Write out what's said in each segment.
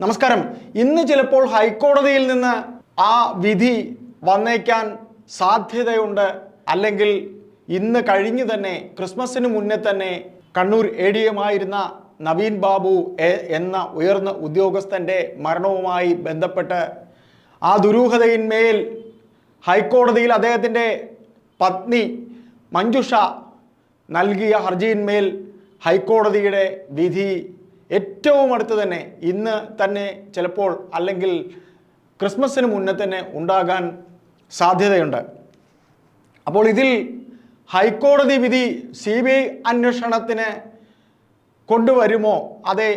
നമസ്കാരം. ഇന്ന് ചിലപ്പോൾ ഹൈക്കോടതിയിൽ നിന്ന് ആ വിധി വന്നേക്കാൻ സാധ്യതയുണ്ട്. അല്ലെങ്കിൽ ഇന്ന് കഴിഞ്ഞു തന്നെ ക്രിസ്മസിന് മുന്നേ തന്നെ കണ്ണൂർ എ ഡി എമായിരുന്ന നവീൻ ബാബു എന്ന ഉയർന്ന ഉദ്യോഗസ്ഥന്റെ മരണവുമായി ബന്ധപ്പെട്ട് ആ ദുരൂഹതയിന്മേൽ ഹൈക്കോടതിയിൽ അദ്ദേഹത്തിന്റെ പത്നി മഞ്ജുഷ നൽകിയ ഹർജിയിന്മേൽ ഹൈക്കോടതിയുടെ വിധി ഏറ്റവും അടുത്ത് തന്നെ ഇന്ന് തന്നെ ചിലപ്പോൾ അല്ലെങ്കിൽ ക്രിസ്മസിന് മുന്നേ തന്നെ ഉണ്ടാകാൻ സാധ്യതയുണ്ട്. അപ്പോൾ ഇതിൽ ഹൈക്കോടതി വിധി സി ബി ഐ അന്വേഷണത്തിന് കൊണ്ടുവരുമോ? അതെ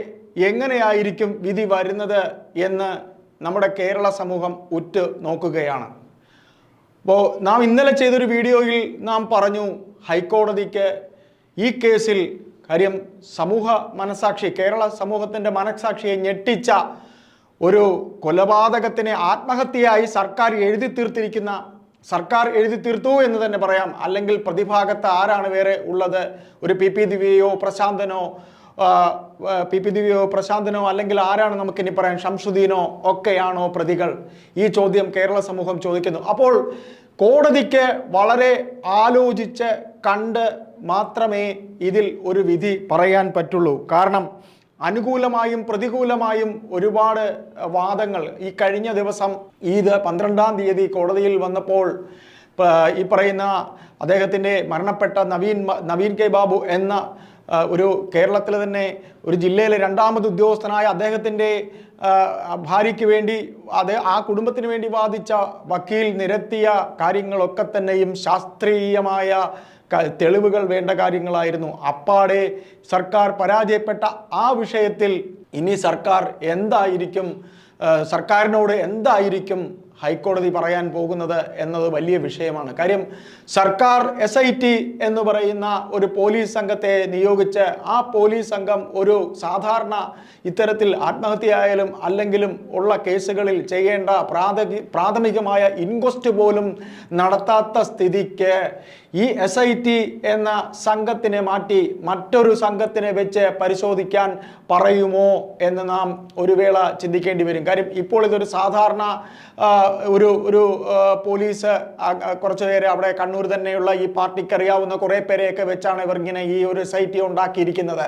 എങ്ങനെയായിരിക്കും വിധി വരുന്നത് എന്ന് നമ്മുടെ കേരള സമൂഹം ഉറ്റു നോക്കുകയാണ്. അപ്പോൾ നാം ഇന്നലെ ചെയ്തൊരു വീഡിയോയിൽ നാം പറഞ്ഞു ഹൈക്കോടതിക്ക് ഈ കേസിൽ കാര്യം സമൂഹ മനസാക്ഷി കേരള സമൂഹത്തിന്റെ മനസാക്ഷിയെ ഞെട്ടിച്ച ഒരു കൊലപാതകത്തിനെ ആത്മഹത്യയായി സർക്കാർ എഴുതി തീർത്തിരിക്കുന്ന സർക്കാർ എഴുതി തീർത്തു എന്ന് തന്നെ പറയാം. അല്ലെങ്കിൽ പ്രതിഭാഗത്ത് ആരാണ് വേറെ ഉള്ളത്? ഒരു പി പി ദിവ്യയോ പ്രശാന്തനോ പി പി ദിവ്യയോ പ്രശാന്തനോ അല്ലെങ്കിൽ ആരാണ് നമുക്കിനി പറയാൻ? ഷംസുദ്ദീനോ ഒക്കെയാണോ പ്രതികൾ? ഈ ചോദ്യം കേരള സമൂഹം ചോദിക്കുന്നു. അപ്പോൾ കോടതിക്ക് വളരെ ആലോചിച്ച് കണ്ട് മാത്രമേ ഇതിൽ ഒരു വിധി പറയാൻ പറ്റുള്ളൂ. കാരണം അനുകൂലമായും പ്രതികൂലമായും ഒരുപാട് വാദങ്ങൾ ഈ കഴിഞ്ഞ ദിവസം ഈദ് പന്ത്രണ്ടാം തീയതി കോടതിയിൽ വന്നപ്പോൾ ഈ പറയുന്ന അദ്ദേഹത്തിന്റെ മരണപ്പെട്ട നവീൻ നവീൻ കെ ബാബു എന്ന ഒരു കേരളത്തിലെ തന്നെ ഒരു ജില്ലയിലെ രണ്ടാമത് ഉദ്യോഗസ്ഥനായ അദ്ദേഹത്തിന്റെ ഭാര്യയ്ക്ക് വേണ്ടി അത് ആ കുടുംബത്തിന് വേണ്ടി വാദിച്ച വക്കീൽ നിരത്തിയ കാര്യങ്ങളൊക്കെ തന്നെയും ശാസ്ത്രീയമായ തെളിവുകൾ വേണ്ട കാര്യങ്ങളായിരുന്നു. അപ്പാടെ സർക്കാർ പരാജയപ്പെട്ട ആ വിഷയത്തിൽ ഇനി സർക്കാർ എന്തായിരിക്കും സർക്കാരിനോട് എന്തായിരിക്കും ഹൈക്കോടതി പറയാൻ പോകുന്നത് എന്നത് വലിയ വിഷയമാണ്. കാര്യം സർക്കാർ എസ് ഐ ടി എന്ന് പറയുന്ന ഒരു പോലീസ് സംഘത്തെ നിയോഗിച്ച് ആ പോലീസ് സംഘം ഒരു സാധാരണ ഇത്തരത്തിൽ ആത്മഹത്യയായാലും അല്ലെങ്കിലും ഉള്ള കേസുകളിൽ ചെയ്യേണ്ട പ്രാഥമി പ്രാഥമികമായ ഇൻക്വസ്റ്റ് പോലും നടത്താത്ത സ്ഥിതിക്ക് ഈ എസ് ഐ ടി എന്ന സംഘത്തിനെ മാറ്റി മറ്റൊരു സംഘത്തിനെ വെച്ച് പരിശോധിക്കാൻ പറയുമോ എന്ന് നാം ഒരു വേള ചിന്തിക്കേണ്ടി വരും. കാര്യം ഇപ്പോൾ ഇതൊരു സാധാരണ ഒരു ഒരു പോലീസ് കുറച്ചു പേര് അവിടെ കണ്ണൂർ തന്നെയുള്ള ഈ പാർട്ടിക്ക് അറിയാവുന്ന കുറേ പേരെയൊക്കെ വെച്ചാണ് ഇവർ ഇങ്ങനെ ഈ ഒരു സൈറ്റി ഉണ്ടാക്കിയിരിക്കുന്നത്.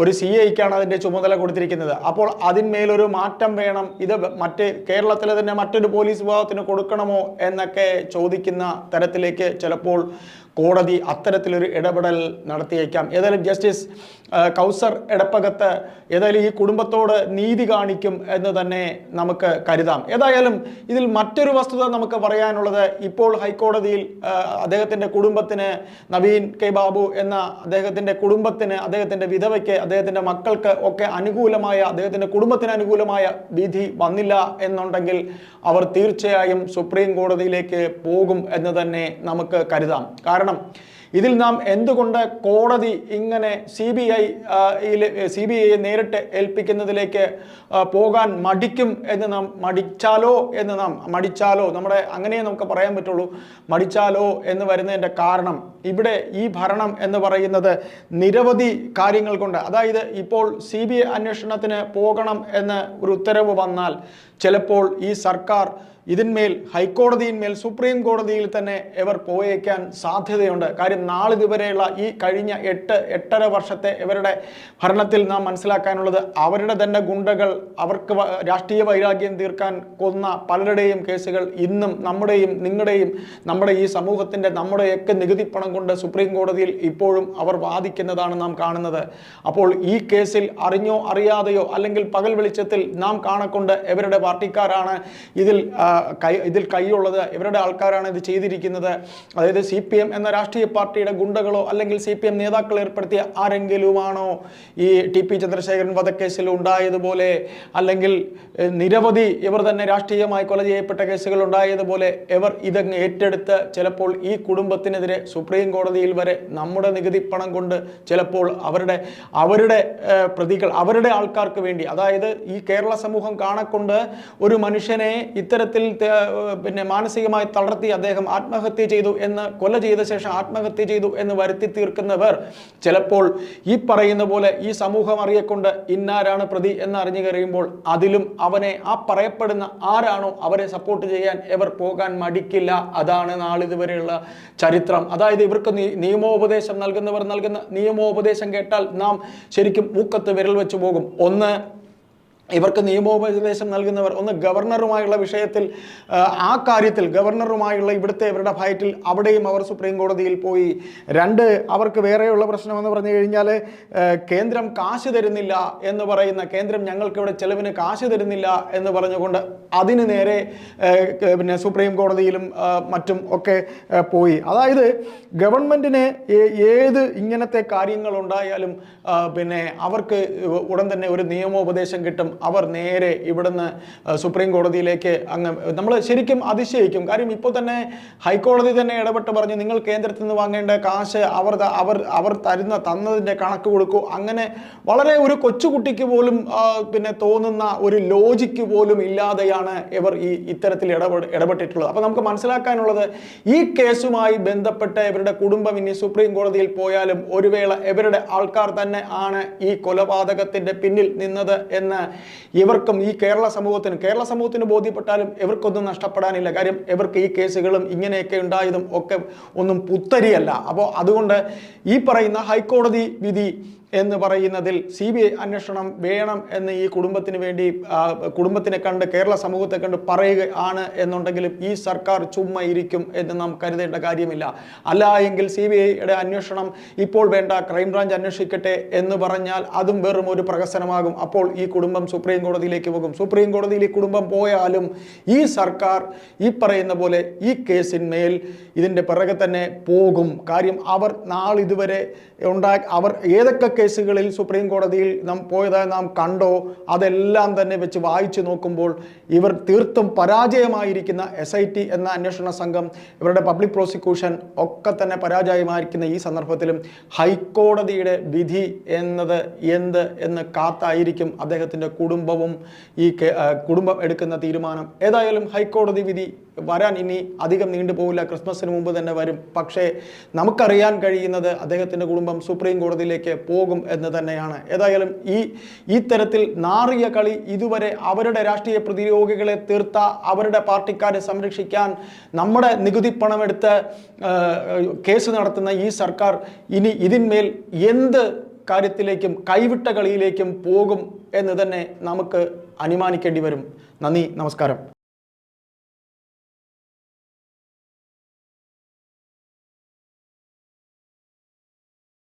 ഒരു സി ഐക്കാണ് അതിന്റെ ചുമതല കൊടുത്തിരിക്കുന്നത്. അപ്പോൾ അതിന്മേലൊരു മാറ്റം വേണം. ഇത് മറ്റ് കേരളത്തിലെ തന്നെ മറ്റൊരു പോലീസ് വിഭാഗത്തിന് കൊടുക്കണമോ എന്നൊക്കെ ചോദിക്കുന്ന തരത്തിലേക്ക് ചിലപ്പോൾ കോടതി അത്തരത്തിലൊരു ഇടപെടൽ നടത്തിയേക്കാം. ഏതായാലും ജസ്റ്റിസ് കൗസർ എടപ്പകത്ത് ഏതായാലും ഈ കുടുംബത്തോട് നീതി കാണിക്കും എന്ന് തന്നെ നമുക്ക് കരുതാം. ഏതായാലും ഇതിൽ മറ്റൊരു വസ്തുത നമുക്ക് പറയാനുള്ളത് ഇപ്പോൾ ഹൈക്കോടതിയിൽ അദ്ദേഹത്തിന്റെ കുടുംബത്തിന് നവീൻ കെ ബാബു എന്ന അദ്ദേഹത്തിന്റെ കുടുംബത്തിന് അദ്ദേഹത്തിന്റെ വിധവയ്ക്ക് അദ്ദേഹത്തിന്റെ മക്കൾക്ക് ഒക്കെ അനുകൂലമായ അദ്ദേഹത്തിന്റെ കുടുംബത്തിന് അനുകൂലമായ വിധി വന്നില്ല എന്നുണ്ടെങ്കിൽ അവർ തീർച്ചയായും സുപ്രീം കോടതിയിലേക്ക് പോകും എന്ന് തന്നെ നമുക്ക് കരുതാം. കാരണം ഇതിൽ നാം എന്തുകൊണ്ട് കോടതി ഇങ്ങനെ C B I C B ഐയെ നേരിട്ട് ഏൽപ്പിക്കുന്നതിലേക്ക് പോകാൻ മടിക്കും എന്ന് നാം മടിച്ചാലോ എന്ന് നാം മടിച്ചാലോ? നമ്മുടെ അങ്ങനെ നമുക്ക് പറയാൻ പറ്റുള്ളൂ. മടിച്ചാലോ എന്ന് വരുന്നതിന്റെ കാരണം ഇവിടെ ഈ ഭരണം എന്ന് പറയുന്നത് നിരവധി കാര്യങ്ങൾ കൊണ്ട്. അതായത് ഇപ്പോൾ സി ബി ഐ അന്വേഷണത്തിന് പോകണം എന്ന് ഒരു ഉത്തരവ് വന്നാൽ ചിലപ്പോൾ ഈ സർക്കാർ ഇതിന്മേൽ ഹൈക്കോടതിയിന്മേൽ സുപ്രീം കോടതിയിൽ തന്നെ ഇവർ പോയേക്കാൻ സാധ്യതയുണ്ട്. കാര്യം നാളിതുവരെയുള്ള ഈ കഴിഞ്ഞ എട്ട് എട്ടര വർഷത്തെ ഇവരുടെ ഭരണത്തിൽ നാം മനസ്സിലാക്കാനുള്ളത് അവരുടെ തന്നെ ഗുണ്ടകൾ അവർക്ക് രാഷ്ട്രീയ വൈരാഗ്യം തീർക്കാൻ കൊന്ന പലരുടെയും കേസുകൾ ഇന്നും നമ്മുടെയും നിങ്ങളുടെയും നമ്മുടെ ഈ സമൂഹത്തിന്റെ നമ്മുടെയൊക്കെ നികുതി പണം കൊണ്ട് സുപ്രീം കോടതിയിൽ ഇപ്പോഴും അവർ വാദിക്കുന്നതാണ് നാം കാണുന്നത്. അപ്പോൾ ഈ കേസിൽ അറിഞ്ഞോ അറിയാതെയോ അല്ലെങ്കിൽ പകൽ വെളിച്ചത്തിൽ നാം കാണക്കൊണ്ട് ഇവരുടെ പാർട്ടിക്കാരാണ് ഇതിൽ കൈ ഇതിൽ കൈയുള്ളത് ഇവരുടെ ആൾക്കാരാണ് ഇത് ചെയ്തിരിക്കുന്നത്. അതായത് സി പി എം എന്ന രാഷ്ട്രീയ പാർട്ടിയുടെ ഗുണ്ടകളോ അല്ലെങ്കിൽ സി പി എം നേതാക്കൾ ഏർപ്പെടുത്തിയ ആരെങ്കിലുമാണോ ഈ ടി പി ചന്ദ്രശേഖരൻ വധക്കേസിൽ ഉണ്ടായതുപോലെ അല്ലെങ്കിൽ നിരവധി ഇവർ തന്നെ രാഷ്ട്രീയമായി കൊല ചെയ്യപ്പെട്ട കേസുകൾ ഉണ്ടായതുപോലെ ഇവർ ഇതങ്ങ് ഏറ്റെടുത്ത് ചിലപ്പോൾ ഈ കുടുംബത്തിനെതിരെ സുപ്രീം കോടതിയിൽ വരെ നമ്മുടെ നികുതി പണം കൊണ്ട് ചിലപ്പോൾ അവരുടെ അവരുടെ പ്രതികൾ അവരുടെ ആൾക്കാർക്ക് വേണ്ടി അതായത് ഈ കേരള സമൂഹം കാണക്കൊണ്ട് ഒരു മനുഷ്യനെ ഇത്തരത്തിൽ പിന്നെ മാനസികമായി തളർത്തി അദ്ദേഹം ആത്മഹത്യ ചെയ്തു എന്ന് കൊല ചെയ്ത ശേഷം ആത്മഹത്യ ചെയ്തു എന്ന് വരുത്തി തീർക്കുന്നവർ ചിലപ്പോൾ ഈ പറയുന്ന പോലെ ഈ സമൂഹം അറിയക്കൊണ്ട് ഇന്നാരാണ് പ്രതി എന്ന് അറിഞ്ഞു കഴിയുമ്പോൾ അതിലും അവനെ ആ പറയപ്പെടുന്ന ആരാണോ അവരെ സപ്പോർട്ട് ചെയ്യാൻ ഇവർ പോകാൻ മടിക്കില്ല. അതാണ് നാളിതുവരെയുള്ള ചരിത്രം. അതായത് ഇവർക്ക് നിയമോപദേശം നൽകുന്നവർ നൽകുന്ന നിയമോപദേശം കേട്ടാൽ നാം ശരിക്കും മൂക്കത്ത് വിരൽ വെച്ചു പോകും. ഒന്ന് ഇവർക്ക് നിയമോപദേശം നൽകുന്നവർ ഒന്ന് ഗവർണറുമായുള്ള വിഷയത്തിൽ ആ, കാര്യത്തിൽ ഗവർണറുമായുള്ള ഇവിടുത്തെ ഇവരുടെ ഫൈറ്റിൽ അവിടെയും അവർ സുപ്രീം കോടതിയിൽ പോയി. രണ്ട് അവർക്ക് വേറെയുള്ള പ്രശ്നമെന്ന് പറഞ്ഞു കഴിഞ്ഞാൽ കേന്ദ്രം കാശ് തരുന്നില്ല എന്ന് പറയുന്ന കേന്ദ്രം ഞങ്ങൾക്ക് ഇവിടെ ചെലവിന് കാശ് തരുന്നില്ല എന്ന് പറഞ്ഞുകൊണ്ട് അതിന് നേരെ പിന്നെ സുപ്രീം കോടതിയിലും മറ്റും ഒക്കെ പോയി. അതായത് ഗവൺമെന്റിന് ഏത് ഇങ്ങനത്തെ കാര്യങ്ങളുണ്ടായാലും പിന്നെ അവർക്ക് ഉടൻ തന്നെ ഒരു നിയമോപദേശം കിട്ടും. അവർ നേരെ ഇവിടുന്ന് സുപ്രീം കോടതിയിലേക്ക് അങ്ങ് നമ്മൾ ശരിക്കും അതിശയിക്കും. കാര്യം ഇപ്പോൾ തന്നെ ഹൈക്കോടതി തന്നെ ഇടപെട്ട് പറഞ്ഞു നിങ്ങൾ കേന്ദ്രത്തിൽ നിന്ന് വാങ്ങേണ്ട കാശ് അവർ അവർ അവർ തരുന്ന തന്നതിന്റെ കണക്ക് കൊടുക്കൂ. അങ്ങനെ വളരെ ഒരു കൊച്ചുകുട്ടിക്ക് പോലും പിന്നെ തോന്നുന്ന ഒരു ലോജിക്ക് പോലും ഇല്ലാതെയാണ് ഇവർ ഈ ഇത്തരത്തിൽ ഇടപെട ഇടപെട്ടിട്ടുള്ളത്. അപ്പോൾ നമുക്ക് മനസ്സിലാക്കാനുള്ളത് ഈ കേസുമായി ബന്ധപ്പെട്ട ഇവരുടെ കുടുംബം ഇനി സുപ്രീം കോടതിയിൽ പോയാലും ഒരു വേള ഇവരുടെ ആൾക്കാർ തന്നെ ആണ് ഈ കൊലപാതകത്തിന്റെ പിന്നിൽ നിന്നത് എന്ന് ഇവർക്കും ഈ കേരള സമൂഹത്തിന് കേരള സമൂഹത്തിന് ബോധ്യപ്പെട്ടാലും ഇവർക്കൊന്നും നഷ്ടപ്പെടാനില്ല. കാര്യം ഇവർക്ക് ഈ കേസുകളും ഇങ്ങനെയൊക്കെ ഉണ്ടായതും ഒക്കെ ഒന്നും പുത്തരിയല്ല. അപ്പോൾ അതുകൊണ്ട് ഈ പറയുന്ന ഹൈക്കോടതി വിധി എന്ന് പറയുന്നതിൽ സി ബി ഐ അന്വേഷണം വേണം എന്ന് ഈ കുടുംബത്തിന് വേണ്ടി കുടുംബത്തിനെ കണ്ട് കേരള സമൂഹത്തെ കണ്ട് പറയുകയാണ് എന്നുണ്ടെങ്കിലും ഈ സർക്കാർ ചുമ്മാ ഇരിക്കും എന്ന് നാം കരുതേണ്ട കാര്യമില്ല. അല്ല എങ്കിൽ സി ബി ഐയുടെ അന്വേഷണം ഇപ്പോൾ വേണ്ട ക്രൈംബ്രാഞ്ച് അന്വേഷിക്കട്ടെ എന്ന് പറഞ്ഞാൽ അതും വെറും ഒരു പ്രഹസനമാകും. അപ്പോൾ ഈ കുടുംബം സുപ്രീം കോടതിയിലേക്ക് പോകും. സുപ്രീം കോടതിയിൽ ഈ കുടുംബം പോയാലും ഈ സർക്കാർ ഈ പറയുന്ന പോലെ ഈ കേസിന്മേൽ ഇതിന്റെ പിറകെ തന്നെ പോകും. കാര്യം അവർ നാളിതുവരെ ഉണ്ടാ അവർ ഏതൊക്കെ കേസുകളിൽ സുപ്രീം കോടതിയിൽ നാം പോയതായി നാം കണ്ടോ? അതെല്ലാം തന്നെ വെച്ച് വായിച്ചു നോക്കുമ്പോൾ ഇവർ തീർത്തും പരാജയമായിരിക്കുന്ന എസ് ഐ ടി എന്ന അന്വേഷണ സംഘം ഇവരുടെ പബ്ലിക് പ്രോസിക്യൂഷൻ ഒക്കെ തന്നെ പരാജയമായിരിക്കുന്ന ഈ സന്ദർഭത്തിലും ഹൈക്കോടതിയുടെ വിധി എന്നത് എന്ത് എന്ന് കാത്തായിരിക്കും അദ്ദേഹത്തിന്റെ കുടുംബവും ഈ കുടുംബം എടുക്കുന്ന തീരുമാനം. ഏതായാലും ഹൈക്കോടതി വിധി വരാൻ ഇനി അധികം നീണ്ടു പോവില്ല. ക്രിസ്മസിന് മുമ്പ് തന്നെ വരും. പക്ഷേ നമുക്കറിയാൻ കഴിയുന്നത് അദ്ദേഹത്തിന്റെ കുടുംബം സുപ്രീം കോടതിയിലേക്ക് പോകും എന്ന് തന്നെയാണ്. ഏതായാലും ഈ ഈ തരത്തിൽ നാറിയ കളി ഇതുവരെ അവരുടെ രാഷ്ട്രീയ പ്രതിയോഗികളെ തീർത്ത അവരുടെ പാർട്ടിക്കാരെ സംരക്ഷിക്കാൻ നമ്മുടെ നികുതി പണമെടുത്ത് കേസ് നടത്തുന്ന ഈ സർക്കാർ ഇനി ഇതിന്മേൽ എന്ത് കാര്യത്തിലേക്കും കൈവിട്ട കളിയിലേക്കും പോകും എന്ന് തന്നെ നമുക്ക് അനുമാനിക്കേണ്ടി വരും. നന്ദി നമസ്കാരം.